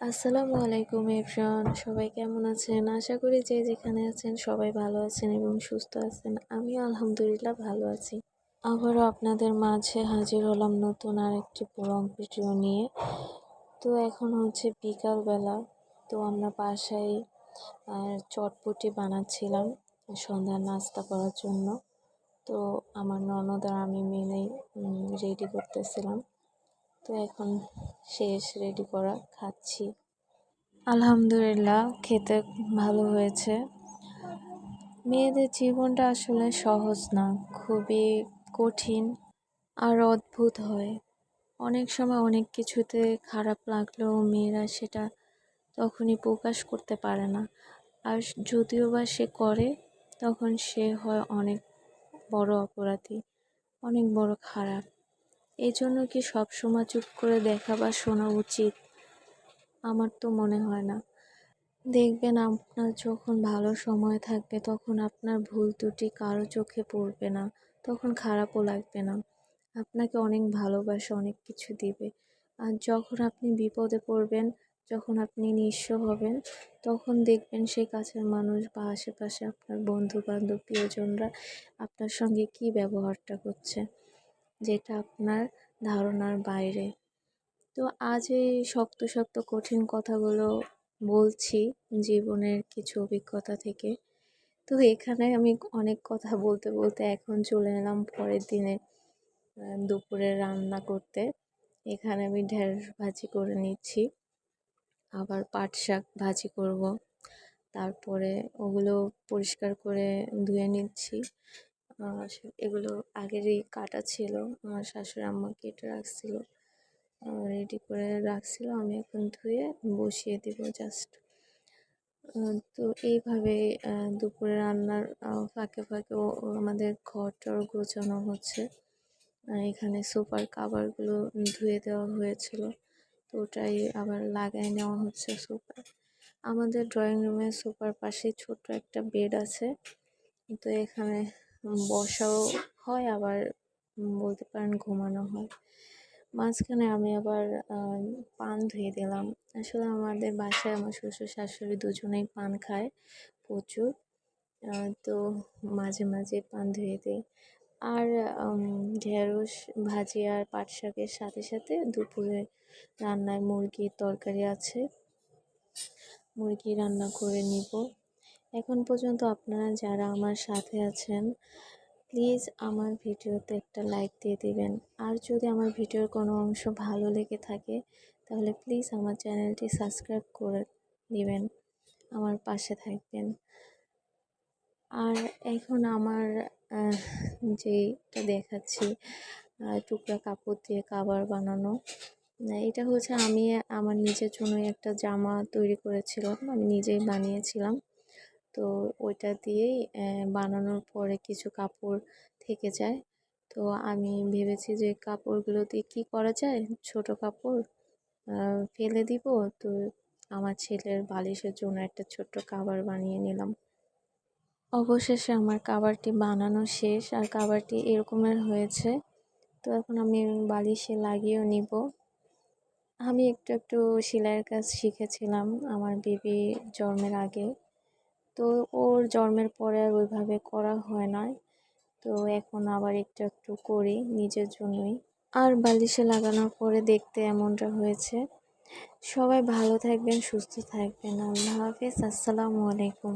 আসসালামু আলাইকুম এভরিওয়ান, সবাই কেমন আছেন? আশা করি যে যেখানে আছেন সবাই ভালো আছেন এবং সুস্থ আছেন। আমিও আলহামদুলিল্লাহ ভালো আছি। আবারও আপনাদের মাঝে হাজির হলাম নতুন আর একটি পুরং ভিডিও নিয়ে। তো এখন হচ্ছে বিকালবেলা। তো আমরা বাসায় চটপটি বানাচ্ছিলাম সন্ধ্যার নাস্তা করার জন্য। তো আমার ননদ আর আমি মিলেই রেডি করতেছিলাম। তো এখন শেষ রেডি করা, খাচ্ছি। আলহামদুলিল্লাহ, খেতে ভালো হয়েছে। মেয়েদের জীবনটা আসলে সহজ না, খুবই কঠিন আর অদ্ভুত হয়। অনেক সময় অনেক কিছুতে খারাপ লাগলেও মেয়েরা সেটা তখনই প্রকাশ করতে পারে না। আর যদিও বা সে করে, তখন সে হয় অনেক বড় অপরাধী, অনেক বড় খারাপ। এই জন্য কি সব সময় চুপ করে দেখা বা শোনা উচিত? আমার তো মনে হয় না। দেখবেন আপনার যখন ভালো সময় থাকবে, তখন আপনার ভুল ত্রুটি কারও চোখে পড়বে না, তখন খারাপও লাগবে না। আপনাকে অনেক ভালোবাসা, অনেক কিছু দিবে। আর যখন আপনি বিপদে পড়বেন, যখন আপনি নিঃস্ব হবেন, তখন দেখবেন সেই কাছের মানুষ বা আশেপাশে আপনার বন্ধু বান্ধব প্রিয়জনরা আপনার সঙ্গে কি ব্যবহারটা করছে। যেটা আপনার ধারণার বাইরে। তো আজ এই শক্ত শক্ত, কঠিন কথাগুলো বলছি জীবনের কিছু অভিজ্ঞতা থেকে। তো এখানে আমি অনেক কথা বলতে বলতে এখন চলে এলাম পরের দিনে দুপুরে রান্না করতে। এখানে আমি ঢেঁড়স ভাজি করে নিচ্ছি, আবার পাট শাক ভাজি করব। তারপরে ওগুলো পরিষ্কার করে ধুয়ে নিচ্ছি। এগুলো আগেরই কাটা ছিল। আমার শাশুড়ি আম্মা কেটে রাখছিল। রেডি করে রাখছিল। আমি এখন ধুয়ে বসিয়ে দিব জাস্ট তো এইভাবে দুপুরে রান্নার ফাঁকে ফাঁকে আমাদের ঘরটাও গোছানো হচ্ছে। এখানে সোফার কাভারগুলো ধুয়ে দেওয়া হয়েছিল। তো ওটাই আবার লাগাই নেওয়া হচ্ছে সোফার আমাদের ড্রয়িং রুমে সোফার পাশে ছোট্ট একটা বেড আছে। তো এখানে বসাও হয়, আবার বলতে পারেন ঘুমানো হয়। মাঝখানে আমি আবার পান ধুয়ে দিলাম। আসলে আমাদের বাসায় আমার শ্বশুর শাশুড়ি দুজনেই পান খায়, প্রচুর। তো মাঝে মাঝে পান ধুয়ে দিই। আর ঢেঁড়স ভাজি আর পাট শাকের সাথে সাথে দুপুরে রান্নায় মুরগির তরকারি আছে। মুরগি রান্না করে নিব। এখন পর্যন্ত আপনারা যারা আমার সাথে আছেন প্লিজ আমার ভিডিওতে একটা লাইক দিয়ে দিবেন। আর যদি আমার ভিডিওর কোনো অংশ ভালো লেগে থাকে, তাহলে প্লিজ আমার চ্যানেলটি সাবস্ক্রাইব করে দিবেন, আমার পাশে থাকবেন। আর এখন আমার যেটা দেখাচ্ছি টুকরা কাপড় দিয়ে কাবার বানানো, এটা হচ্ছে আমি আমার নিজের জন্যই একটা জামা তৈরি করেছিলাম, আমি নিজেই বানিয়েছিলাম। তো ওইটা দিয়েই বানানোর পরে কিছু কাপড় থেকে যায়। তো আমি ভেবেছি যে কাপড়গুলো দিয়ে কী করা যায়? ছোট কাপড় ফেলে দিব। তো আমার ছেলের বালিশের জন্য একটা ছোট্ট কাবার বানিয়ে নিলাম। অবশেষে আমার কাবারটি বানানো শেষ আর কাবারটি এরকমের হয়েছে। তো এখন আমি বালিশে লাগিয়েও নিব। আমি একটু একটু সেলাইয়ের কাজ শিখেছিলাম আমার বেবি জন্মের আগে। তো ওর জন্মের পরে আর ওইভাবে করা হয় না। তো এখন আবার একটু একটু করি নিজের জন্যই। আর বালিশে লাগানোর পরে দেখতে এমনটা হয়েছে। সবাই ভালো থাকবেন, সুস্থ থাকবেন। আল্লাহ হাফিজ। আসসালামু আলাইকুম।